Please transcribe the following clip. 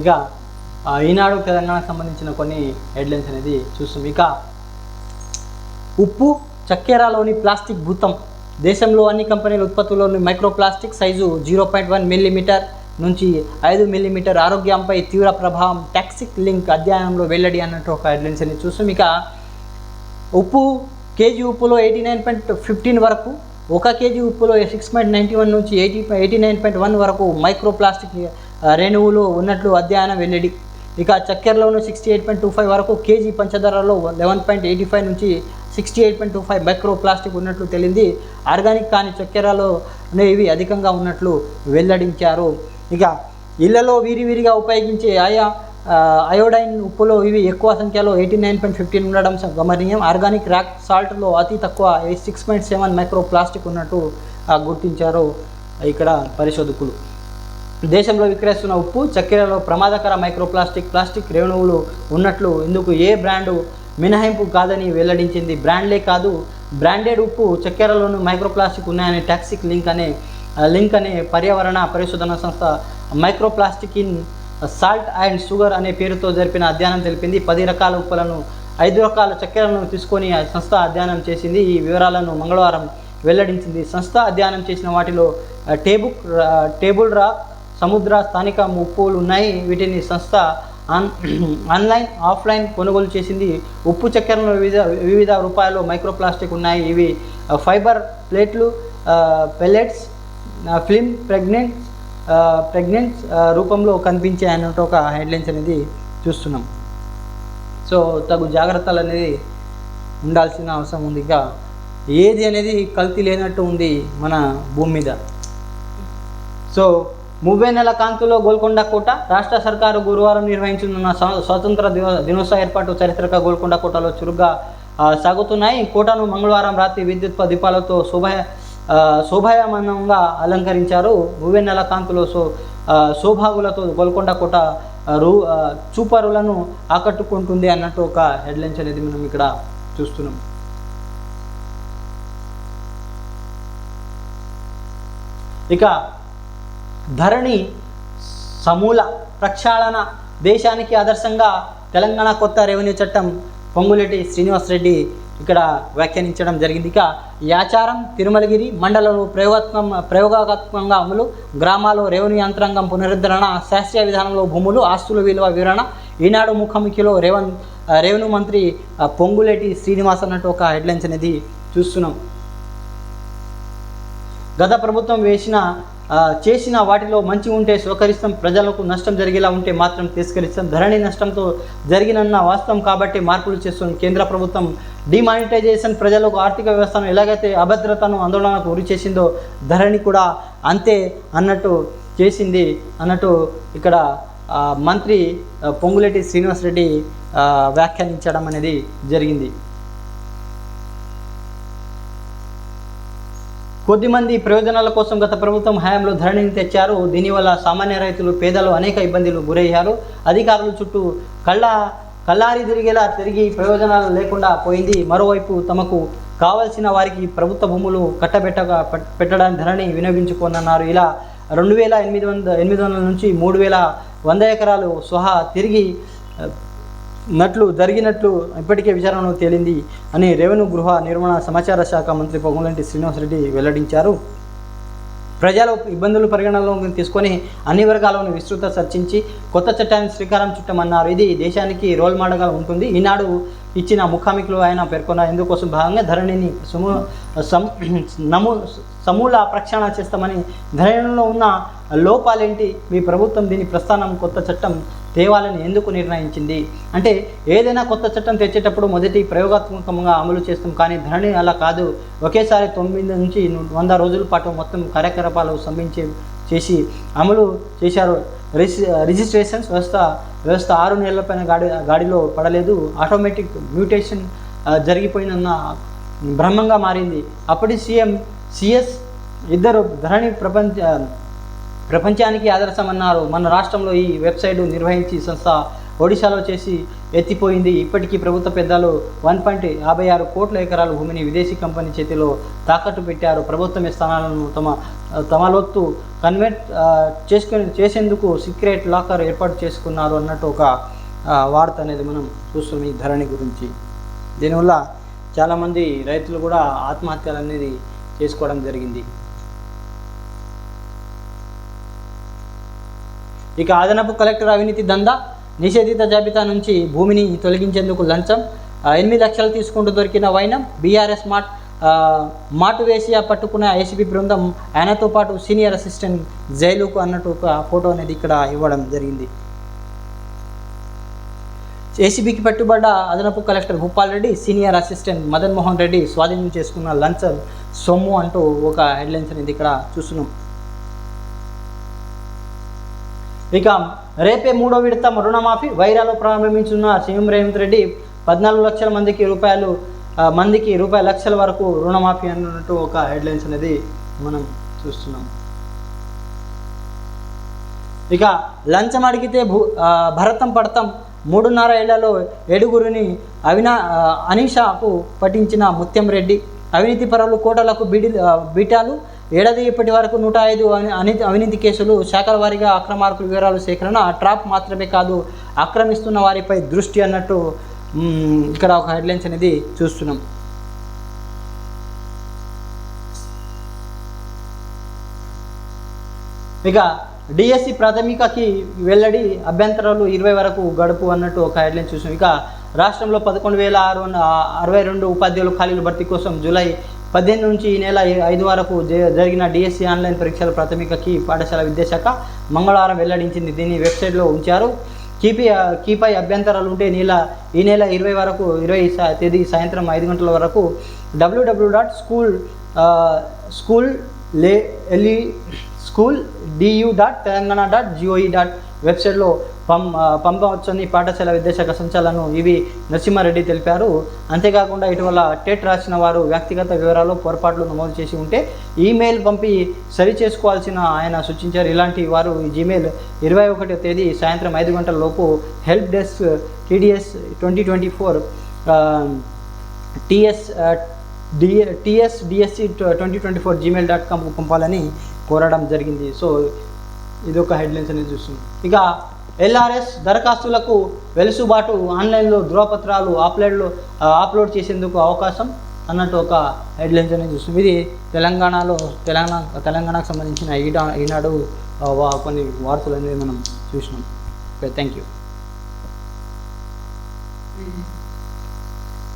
ఇక ఈనాడు తెలంగాణకు సంబంధించిన కొన్ని హెడ్లైన్స్ అనేది చూస్తాం ఇక ఉప్పు చక్కెరలోని ప్లాస్టిక్ భూతం. దేశంలో అన్ని కంపెనీల ఉత్పత్తుల్లోని micro plastic size zero point one millimetre నుంచి ఐదు మిల్లీమీటర్ ఆరోగ్యంపై తీవ్ర ప్రభావం టాక్సిక్ లింక్ అధ్యయనంలో వెల్లడి అన్నట్టు ఒక హెడ్లైన్స్ అనేది చూస్తాం ఇక ఉప్పు కేజీ ఉప్పులో ఎయిటీ నైన్ పాయింట్ ఫిఫ్టీన్ వరకు ఒక కేజీ ఉప్పులో సిక్స్ పాయింట్ నైంటీ వన్ నుంచి eighty eighty nine point one వరకు మైక్రో ప్లాస్టిక్ రేణువులు ఉన్నట్లు అధ్యయనం వెల్లడి. ఇక చక్కెరలోనూ sixty eight point two five వరకు కేజీ పంచదారలో లెవెన్ పాయింట్ ఎయిటీ ఫైవ్ నుంచి sixty eight point two five micro plastic ఉన్నట్లు తెలింది. ఆర్గానిక్ కాని చక్కెరలో ఇవి అధికంగా ఉన్నట్లు వెల్లడించారు. ఇక ఇళ్ళలో విరివిరిగా ఉపయోగించే ఆయా అయోడైన్ ఉప్పులో ఇవి ఎక్కువ సంఖ్యలో ఎయిటీ నైన్ పాయింట్ ఫిఫ్టీన్ ఉండడం గమనీయం ఆర్గానిక్ ర్యాక్ సాల్ట్లో అతి తక్కువ six point seven micro plastic ఉన్నట్టు గుర్తించారు. ఇక్కడ పరిశోధకులు. దేశంలో విక్రయిస్తున్న ఉప్పు చక్కెరలో ప్రమాదకర మైక్రోప్లాస్టిక్ ప్లాస్టిక్ రేణువులు ఉన్నట్లు ఇందుకు ఏ బ్రాండు మినహాయింపు కాదని వెల్లడించింది బ్రాండ్లే కాదు. బ్రాండెడ్ ఉప్పు చక్కెరలోనూ మైక్రోప్లాస్టిక్ ఉన్నాయనే టాక్సిక్ లింక్ అనే లింక్ అనే పర్యావరణ పరిశోధన సంస్థ microplastic in salt and sugar అనే పేరుతో జరిపిన అధ్యయనం తెలిపింది. పది రకాల ఉప్పులను ఐదు రకాల చక్కెరలను తీసుకొని సంస్థ అధ్యయనం చేసింది. ఈ వివరాలను మంగళవారం వెల్లడించింది. సంస్థ అధ్యయనం చేసిన వాటిలో టేబుల్ టేబుల్ రా- టేబుల్ రాక్ సముద్ర స్థానిక ఉప్పులు ఉన్నాయి. వీటిని సంస్థ ఆన్ ఆన్లైన్ ఆఫ్లైన్ కొనుగోలు చేసింది. ఉప్పు చక్కెరలో వివిధ వివిధ రూపాయలు మైక్రోప్లాస్టిక్ ఉన్నాయి. ఇవి ఫైబర్ ప్లేట్లు pellets film fragment fragments fragment రూపంలో కనిపించే అన్నట్టు ఒక హెడ్లైన్స్ అనేది చూస్తున్నాం. సో తగు జాగ్రత్తలు అనేది ఉండాల్సిన అవసరం ఉంది. ఇంకా ఏది అనేది కల్తీ లేనట్టు ఉంది మన భూమి మీద. సో ముప్పై నెల కాంతిలో గోల్కొండ కోట రాష్ట్ర సర్కారు గురువారం నిర్వహించనున్న స్వాతంత్ర దినోత్సవ ఏర్పాటు చరిత్రక గోల్కొండ కోటలో చురుగ్గా సాగుతున్నాయి. కోటను మంగళవారం రాత్రి విద్యుత్ దీపాలతో శోభ శోభాయమానంగా అలంకరించారు. ముప్పై నెల కాంతిలో సో శోభాగులతో గోల్కొండ కోట రూ చూపరులను ఆకట్టుకుంటుంది అన్నట్టు ఒక హెడ్లైన్స్ అనేది మనం ఇక్కడ చూస్తున్నాం. ఇక ధరణి సమూల ప్రక్షాళన దేశానికి ఆదర్శంగా తెలంగాణ కొత్త రెవెన్యూ చట్టం పొంగులేటి శ్రీనివాసరెడ్డి ఇక్కడ వ్యాఖ్యానించడం జరిగింది. ఇక యాచారం తిరుమలగిరి మండలంలో ప్రయోగాత్మ ప్రయోగాత్మకంగా అమలు గ్రామాల్లో రెవెన్యూ యంత్రాంగం పునరుద్ధరణ శాస్త్రీయ విధానంలో భూములు ఆస్తుల విలువ వివరణ ఈనాడు ముఖాముఖిలో రేవన్ రెవెన్యూ మంత్రి పొంగులేటి శ్రీనివాస్ అన్నట్టు ఒక హెడ్లైన్స్ అనేది చూస్తున్నాం. గత ప్రభుత్వం వేసిన చేసిన వాటిలో మంచి ఉంటే స్వీకరిస్తాం ప్రజలకు నష్టం జరిగేలా ఉంటే మాత్రం తిరస్కరిస్తాం. ధరణి నష్టంతో జరిగినన్న వాస్తవం కాబట్టి మార్పులు చేస్తుంది కేంద్ర ప్రభుత్వం. డిమానిటైజేషన్ ప్రజలకు ఆర్థిక వ్యవస్థను ఎలాగైతే అభద్రతను ఆందోళనకు గురి చేసిందో ధరణి కూడా అంతే అన్నట్టు చేసింది అన్నట్టు ఇక్కడ మంత్రి పొంగులేటి శ్రీనివాసరెడ్డి వ్యాఖ్యానించడం అనేది జరిగింది. కొద్దిమంది ప్రయోజనాల కోసం గత ప్రభుత్వం హయాంలో ధరణిని తెచ్చారు. దీనివల్ల సామాన్య రైతులు పేదలు అనేక ఇబ్బందులు గురయ్యారు. అధికారుల చుట్టూ కళ్ళ కళ్ళారి తిరిగేలా తిరిగి ప్రయోజనాలు లేకుండా పోయింది. మరోవైపు తమకు కావలసిన వారికి ప్రభుత్వ భూములు కట్టబెట్టగా పెట్టడానికి ధరణి వినియోగించుకోనన్నారు. ఇలా రెండు వేల ఎనిమిది వంద ఎనిమిది వందల నుంచి మూడు వేల వంద ఎకరాలు సహా తిరిగి నట్లు జరిగినట్లు ఇప్పటికే విచారణలో తేలింది అని రెవెన్యూ గృహ నిర్మాణ సమాచార శాఖ మంత్రి పొంగులంటి శ్రీనివాసరెడ్డి వెల్లడించారు. ప్రజల ఇబ్బందులు పరిగణనలోకి తీసుకొని అన్ని వర్గాలను విస్తృత చర్చించి కొత్త చట్టాన్ని శ్రీకారం చుట్టమన్నారు. ఇది దేశానికి రోల్ మోడల్గా ఉంటుంది. ఈనాడు ఇచ్చిన ముఖామికులు ఆయన పేర్కొన్న ఇందుకోసం భాగంగా ధరణిని సుము నము సమూల ప్రక్షాళన చేస్తామని ధరణిలో ఉన్న లోపాలేంటి? మీ ప్రభుత్వం దీని ప్రస్థానం కొత్త చట్టం తేవాలని ఎందుకు నిర్ణయించింది? అంటే ఏదైనా కొత్త చట్టం తెచ్చేటప్పుడు మొదటి ప్రయోగాత్మకంగా అమలు చేస్తాం కానీ ధరణి అలా కాదు. ఒకేసారి తొమ్మిది నుంచి వంద రోజుల పాటు మొత్తం కార్యకలాపాలు సంభించే చేసి అమలు చేశారు. రిజి రిజిస్ట్రేషన్స్ వ్యవస్థ వ్యవస్థ ఆరు నెలల పైన గాడి గాడిలో పడలేదు. ఆటోమేటిక్ మ్యూటేషన్ జరిగిపోయినన్న బ్రహ్మంగా మారింది. అప్పటి సీఎం సిఎస్ ఇద్దరు ధరణి ప్రపంచ ప్రపంచానికి ఆదర్శమన్నారు. మన రాష్ట్రంలో ఈ వెబ్సైట్ నిర్వహించి సంస్థ ఒడిశాలో చేసి ఎత్తిపోయింది. ఇప్పటికీ ప్రభుత్వ పెద్దలు వన్ పాయింట్ యాభై ఆరు కోట్ల ఎకరాల భూమిని విదేశీ కంపెనీ చేతిలో తాకట్టు పెట్టారు. ప్రభుత్వం ఈ స్థానాలను తమ తమలోత్తు కన్వర్ట్ చేసుకుని చేసేందుకు సీక్రెట్ లాకర్ ఏర్పాటు చేసుకున్నారు అన్నట్టు ఒక వార్త అనేది మనం చూస్తున్నాం ఈ ధరణి గురించి. దీనివల్ల చాలామంది రైతులు కూడా ఆత్మహత్యలు అనేది చేసుకోవడం జరిగింది. ఇక అదనపు కలెక్టర్ అవినీతి దందా? నిషేధిత జాబితా నుంచి భూమిని తొలగించేందుకు లంచం ఎనిమిది లక్షలు తీసుకుంటూ దొరికిన వైనం బీఆర్ఎస్ మాట్ మాటు వేసి పట్టుకున్న ఏసీబీ బృందం ఆయనతో పాటు సీనియర్ అసిస్టెంట్ జైలుకు అన్నట్టు ఒక ఫోటో అనేది ఇక్కడ ఇవ్వడం జరిగింది. ఏసీబీకి పట్టుబడ్డ అదనపు collector Bhupal Reddy senior assistant Madan Mohan Reddy స్వాధీనం చేసుకున్న లంచం సొమ్ము అంటూ ఒక హెడ్లైన్స్ అనేది ఇక్కడ చూస్తున్నాం. ఇక రేపే మూడో విడత రుణమాఫీ వైరాలో ప్రారంభించున్న సీఎం రేవంత్ రెడ్డి పద్నాలుగు లక్షల మందికి రూపాయలు మందికి రూపాయి లక్షల వరకు రుణమాఫీ అన్నట్టు ఒక హెడ్లైన్స్ అనేది మనం చూస్తున్నాం. ఇక లంచం అడిగితే భూ భరతం పడతాం. మూడున్నర ఏళ్ళలో ఏడుగురిని అవినా అనీషాకు పఠించిన ముత్యం రెడ్డి అవినీతి పరులు కోటలకు బీడి బీటాలు ఏడాది ఇప్పటి వరకు నూట ఐదు అవినీతి అవినీతి కేసులు శాఖల వారీగా అక్రమార్కుల వివరాలు సేకరణ ట్రాప్ మాత్రమే కాదు ఆక్రమిస్తున్న వారిపై దృష్టి అన్నట్టు ఇక్కడ ఒక హెడ్లైన్స్ అనేది చూస్తున్నాం. ఇక డిఎస్సి ప్రాథమికకి వెల్లడి అభ్యంతరాలు ఇరవై వరకు గడుపు అన్నట్టు ఒక హెడ్లైన్ చూసాం. ఇక రాష్ట్రంలో పదకొండు వేల ఆరు వంద అరవై రెండు ఉపాధ్యాయుల ఖాళీల భర్తీ కోసం జూలై పద్దెనిమిది నుంచి ఈ నెల ఐదు వరకు జరిగిన డిఎస్సి ఆన్లైన్ పరీక్షల ప్రాథమికకి పాఠశాల విద్యాశాఖ మంగళవారం వెల్లడించింది. దీన్ని వెబ్సైట్లో ఉంచారు. కీపీ కీపై అభ్యంతరాలు ఉంటే నెల ఈ నెల ఇరవై వరకు ఇరవై తేదీ సాయంత్రం ఐదు గంటల వరకు డబ్ల్యూడబ్ల్యూ డాట్ స్కూల్ స్కూల్ లే ఎల్ఈ school Diu dot Telangana dot GOE dot వెబ్సైట్లో పం పంపవచ్చని పాఠశాల విద్యాశాఖ సంచాలను ఇవి నరసింహారెడ్డి తెలిపారు. అంతేకాకుండా ఇటీవల టెట్ రాసిన వారు వ్యక్తిగత వివరాలు పొరపాట్లు నమోదు చేసి ఉంటే ఈమెయిల్ పంపి సరి చేసుకోవాల్సిన ఆయన సూచించారు. ఇలాంటి వారు ఈ జీమెయిల్ ఇరవై ఒకటో తేదీ సాయంత్రం ఐదు గంటల లోపు help desk TDS twenty twenty four TS D TS DSC twenty twenty four Gmail dot com పంపాలని కోరడం జరిగింది. సో ఇది ఒక హెడ్లైన్స్ అనేది చూస్తుంది ఇక ఎల్ఆర్ఎస్ దరఖాస్తులకు వెలుసుబాటు ఆన్లైన్లో ధృవపత్రాలు ఆప్లైన్లో అప్లోడ్ చేసేందుకు అవకాశం అన్నట్టు ఒక హెడ్లైన్స్ అనేది చూస్తుంది. ఇది తెలంగాణలో తెలంగాణ తెలంగాణకు సంబంధించిన ఈడా ఈనాడు కొన్ని వార్తలు అనేది మనం చూసినాం. Okay thank you. Hmm.